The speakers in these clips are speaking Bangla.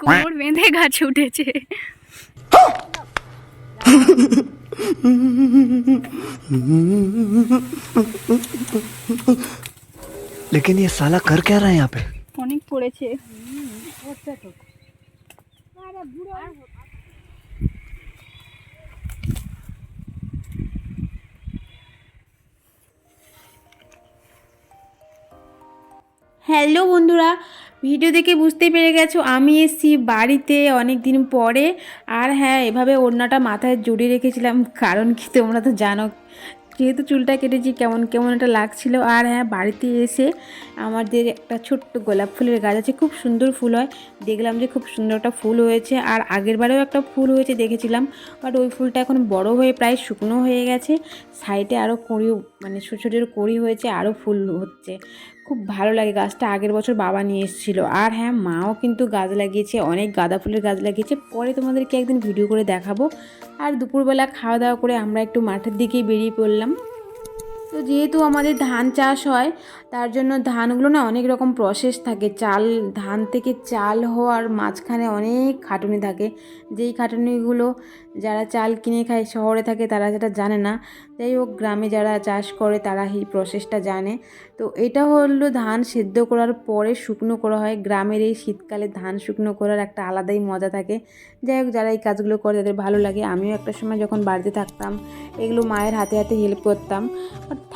কোমর বেঁধে গাছে উঠেছে लेकिन ये साला कर क्या रहा है यहाँ पे অনেক পড়েছে হ্যালো বন্ধুরা ভিডিও দেখে বুঝতে পেরে গেছো, আমি এসেছি বাড়িতে অনেক দিন পরে। আর হ্যাঁ এভাবে ওড়নাটা মাথায় জড়িয়ে রেখেছিলাম, কারণ কি তোমরা তো জানো, যেহেতু চুলটা কেটেছি, কেমন কেমন একটা লাগছিল। আর হ্যাঁ বাড়িতে এসে আমাদের একটা ছোট্ট গোলাপ ফুলের গাছ আছে, খুব সুন্দর ফুল হয়। দেখলাম যে খুব সুন্দর একটা ফুল হয়েছে, আর আগের বারেও একটা ফুল হয়েছে দেখেছিলাম, বাট ওই ফুলটা এখন বড় হয়ে প্রায় শুকনো হয়ে গেছে। সাইডে আরও কড়ি মানে ছোটো ছোটো কড়ি হয়েছে আরও ফুল হচ্ছে। খুব ভালো লাগে গাছটা। আগের বছর বাবা নিয়ে এসেছিল। আর হ্যাঁ মাও কিন্তু গাছ লাগিয়েছে, অনেক গাঁদা ফুলের গাছ লাগিয়েছে। পরে তোমাদেরকে একদিন ভিডিও করে দেখাবো। আর দুপুরবেলা খাওয়া দাওয়া করে আমরা একটু মাঠের দিকেই বেরিয়ে পড়লাম। তো যেহেতু আমাদের ধান চাষ হয়, তার জন্য ধানগুলো না অনেক রকম প্রসেস থাকে। চাল, ধান থেকে চাল হওয়ার মাঝখানে অনেক খাটুনি থাকে। যেই খাটুনিগুলো যারা চাল কিনে খায়, শহরে থাকে, তারা সেটা জানে না। যাই হোক, গ্রামে যারা চাষ করে, তারা এই প্রসেসটা জানে। তো এটা হলো ধান সেদ্ধ করার পরে শুকনো করা হয়। গ্রামের এই শীতকালে ধান শুকনো করার একটা আলাদাই মজা থাকে। যাই হোক, যারা এই কাজগুলো করে, তাদের ভালো লাগে। আমিও একটা সময় যখন বাড়িতে থাকতাম, এগুলো মায়ের হাতে হাতে হেল্প করতাম।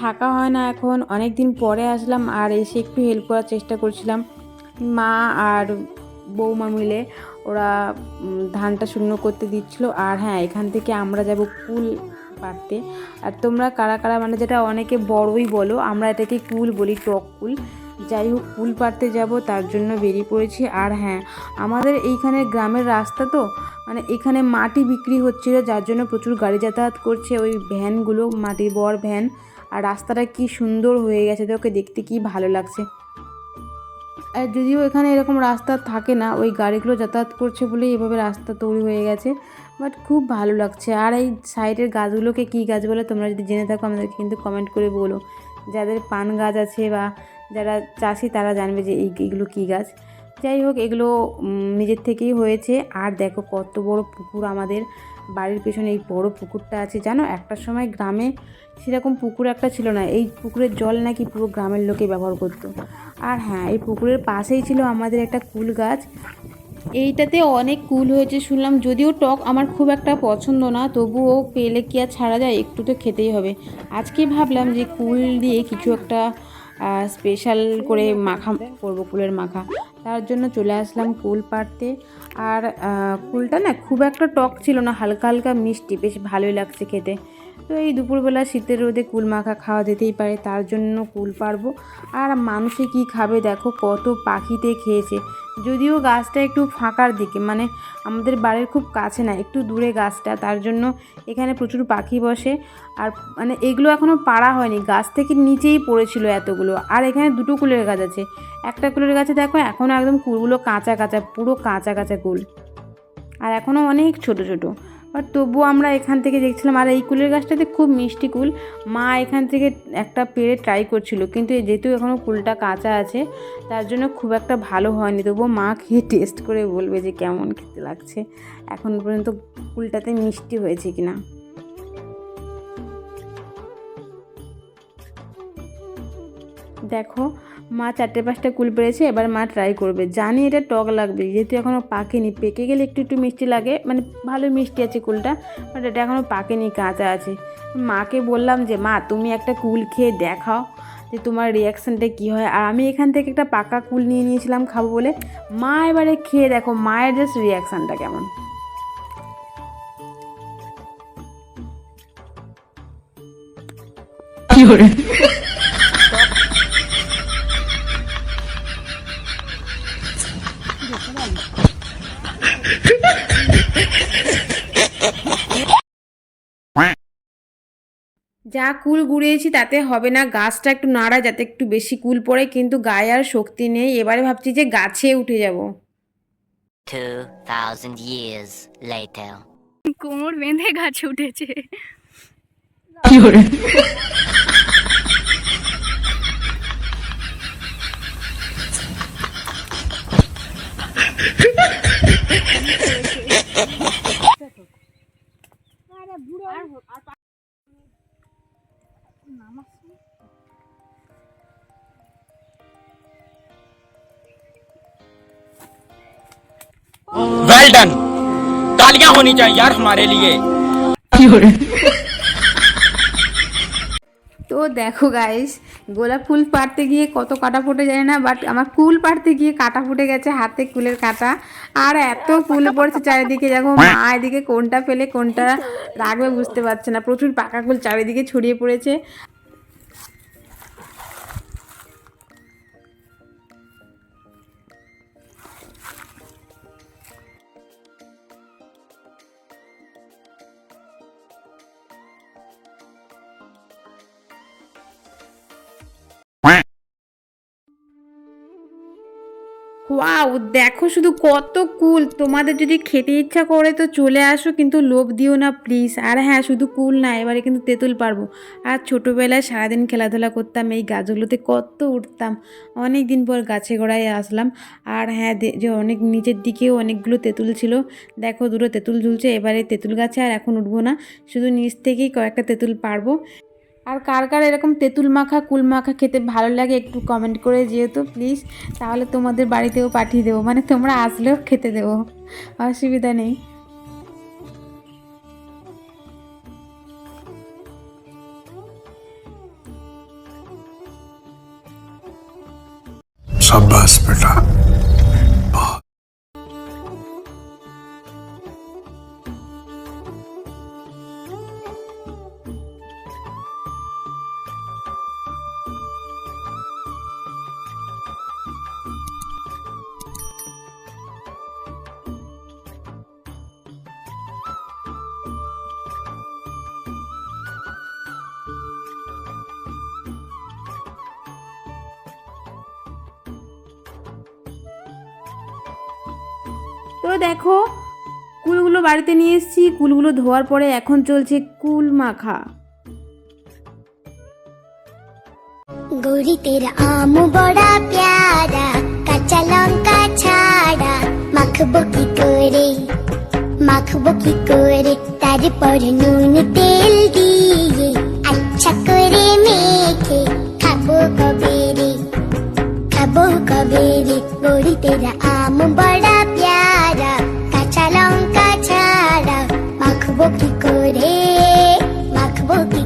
থাকা হয় না এখন। অনেক দিন পরে আসলাম আর এসে একটু হেল্প করার চেষ্টা করছিলাম। মা আর বৌমা মিলে ওরা ধানটা শুকনো করতে দিচ্ছিল। আর হ্যাঁ এখান থেকে আমরা যাব কুল পাড়তে। আর তোমরা কারা কারা মানে যেটা অনেকে বড়ই বলো, আমরা এটাকে কুল বলি, টক কুল। যাই হোক, কুল পাড়তে যাব, তার জন্য বেরিয়ে পড়েছি। আর হ্যাঁ আমাদের এইখানে গ্রামের রাস্তা তো মানে এখানে মাটি বিক্রি হচ্ছিল, যার জন্য প্রচুর গাড়ি যাতায়াত করছে। ওই ভ্যানগুলো মাটির বর ভ্যান আর রাস্তাটা কি সুন্দর হয়ে গেছে তোকে দেখতে কি ভালো লাগছে। আর যদিও এখানে এরকম রাস্তা থাকে না, ওই গাড়িগুলো যাতায়াত করছে বলেই এভাবে রাস্তা তৈরি হয়ে গেছে বাট খুব ভালো লাগছে। আর এই সাইডের গাছগুলোকে কী গাছ বলে, তোমরা যদি জেনে থাকো, আমাদেরকে কিন্তু কমেন্ট করে বলো। যাদের পান গাছ আছে বা যারা চাষি, তারা জানবে যে এই এগুলো কী গাছ। যাই হোক, এগুলো নিজের থেকেই হয়েছে। আর দেখো কত বড় পুকুর আমাদের। বাড়ির পেছনে এই বড় পুকুরটা আছে, জানো? একটা সময় গ্রামে সেরকম পুকুর একটা ছিল না। এই পুকুরের জল নাকি পুরো গ্রামের লোকে ব্যবহার করতো। আর হ্যাঁ এই পুকুরের পাশেই ছিল আমাদের একটা কুল গাছ। এইটাতে অনেক কুল হয়েছে শুনলাম, যদিও টক আমার খুব একটা পছন্দ না, তবুও পেলে কি আর ছাড়া যায়? একটু তো খেতেই হবে। আজকে ভাবলাম যে কুল দিয়ে কিছু একটা স্পেশাল করে মাখা করব, কুলের মাখা। তার জন্য চলে আসলাম কুল পাড়তে। আর কুলটা না খুব একটা টক ছিল না, হালকা হালকা মিষ্টি, বেশ ভালোই লাগছে খেতে। তো এই দুপুরবেলা শীতের রোদে কুল মাখা খাওয়া যেতেই পারে, তার জন্য কুল পারব আর মানুষে কি খাবে দেখো, কত পাখিতে খেয়েছে। যদিও গাছটা একটু ফাঁকার দিকে মানে আমাদের বাড়ির খুব কাছে না, একটু দূরে গাছটা, তার জন্য এখানে প্রচুর পাখি বসে। আর মানে এগুলো এখনও পাড়া হয়নি, গাছ থেকে নিচেই পড়েছিল এতগুলো। আর এখানে দুটো কুলের গাছ আছে। একটা কুলের গাছে দেখো এখনও একদম কুলগুলো কাঁচা কাঁচা, পুরো কাঁচা কাঁচা কুল। আর এখনও অনেক ছোট ছোট। বাট তবুও আমরা এখান থেকে দেখছিলাম, আর এই কুলের গাছটাতে খুব মিষ্টি কুল। মা এখান থেকে একটা পেড়ে ট্রাই করছিল, কিন্তু যেহেতু এখনও কুলটা কাঁচা আছে, তার জন্য খুব একটা ভালো হয়নি। তবুও মা খেয়ে টেস্ট করে বলবে যে কেমন খেতে লাগছে। এখন পর্যন্ত কুলটাতে মিষ্টি হয়েছে কিনা। দেখো, মা চারটে পাঁচটা কুল পেরেছে, এবার মা ট্রাই করবে। জানি এটা টক লাগবে, যেহেতু এখনও পাকেনি। পেকে গেলে একটু একটু মিষ্টি লাগে মানে ভালো মিষ্টি আছে কুলটা বাট এটা এখনও পাকেনি, কাঁচা আছে। মাকে বললাম যে, মা, তুমি একটা কুল খেয়ে দেখাও যে তোমার রিয়াকশানটা কী হয়। আর আমি এখান থেকে একটা পাকা কুল নিয়ে নিয়েছিলাম খাব বলে। মা এবারে খেয়ে দেখো, মায়ের জাস্ট রিয়াকশানটা কেমন। যা কুল গুড়িয়েছি তাতে হবে না গাছটা একটু নাড়া যাতে একটু বেশি কুল পড়ে কিন্তু গায়ে আর শক্তি নেই। এবারে ভাবছি যে গাছে উঠে যাব। 2,000 years later. কোমর বেঁধে গাছে উঠেছে। वेल डन तालियां होनी चाहिए यार हमारे लिए তো দেখো গাইস গোলাপ ফুল পাড়তে গিয়ে কত কাটা ফুটে যায় না বাট আমার কুল পাড়তে গিয়ে কাটা ফুটে গেছে হাতে কুলের কাটা আর এত ফুল পড়ছে চারিদিকে দেখো মা এদিকে কোনটা ফেলে কোনটা রাখবে বুঝতে পারছে না প্রচুর পাকা কুল চারিদিকে ছড়িয়ে পড়েছে ওয়াও, দেখো শুধু কত কুল। তোমাদের যদি খেতে ইচ্ছা করে তো চলে আসো, কিন্তু লোভ দিও না প্লিজ আর হ্যাঁ শুধু কুল না, এবারে কিন্তু তেঁতুল পারব। আর ছোটোবেলায় সারাদিন খেলাধুলা করতাম, এই গাছগুলোতে কত উঠতাম। অনেক দিন পর গাছে গোড়ায় আসলাম। আর হ্যাঁ যে অনেক নিচের দিকেও অনেকগুলো তেঁতুল ছিল। দেখো দুটো তেঁতুল ঝুলছে, এবারে তেঁতুল গাছে আর এখন উঠবো না। শুধু নিচ থেকেই কয়েকটা তেঁতুল পারব। আর কার কার এরকম তেঁতুল মাখা, কুল মাখা খেতে ভালো লাগে একটু কমেন্ট করে যেহেতু প্লিজ তাহলে তোমাদের বাড়িতেও পাঠিয়ে দেবো। মানে তোমরা আসলেও খেতে দেবো। অসুবিধা নেই। সাব্বাস, বেটা। তো দেখো, কুলগুলো বাড়িতে নিয়ে এসেছি। কুলগুলো ধোয়ার পরে এখন চলছে কুল মাখা। গৌরী তেরা, আম বড়া প্যারা, কাঁচা লঙ্কা ছাড়া। মাখবো কি করে? মাখবো কি করে? তারপর নুন তেল দিয়ে আচ্ছা করে মেখে খাব কবে রে? খাব কবে রে? গৌরী তেরা, আম বড়া মাখবো কি করে মাখবো কি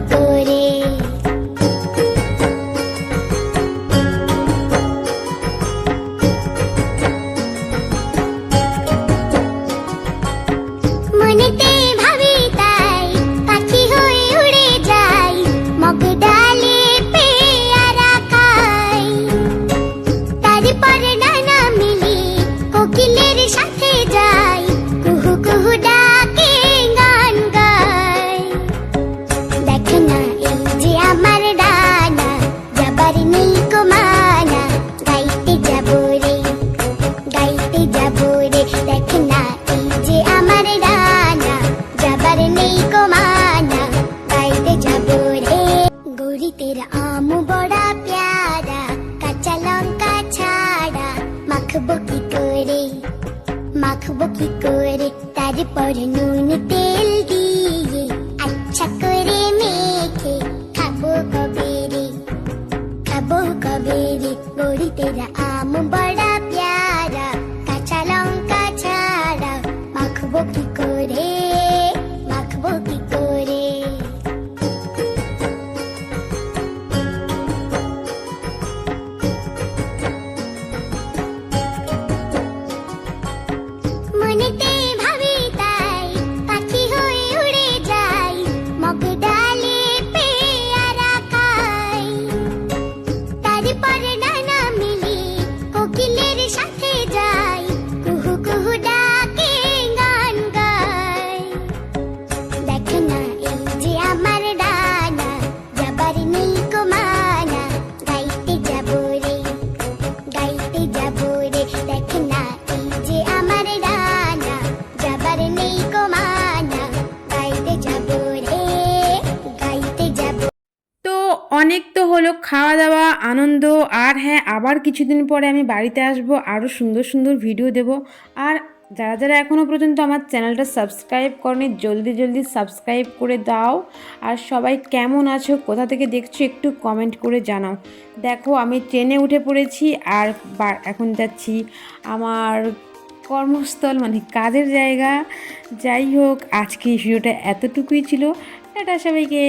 করে তারপর আনন্দ। আর হ্যাঁ আবার কিছুদিন পরে আমি বাড়িতে আসব, আরও সুন্দর সুন্দর ভিডিও দেব। আর যারা যারা এখনও পর্যন্ত আমার চ্যানেলটা সাবস্ক্রাইব করেনি, জলদি জলদি সাবস্ক্রাইব করে দাও। আর সবাই কেমন আছো, কোথা থেকে দেখছ একটু কমেন্ট করে জানাও। দেখো, আমি ট্রেনে উঠে পড়েছি, আর এখন যাচ্ছি আমার কর্মস্থল মানে কাজের জায়গা। যাই হোক, আজকে ভিডিওটা এতটুকুই ছিল। এটা সবাইকে।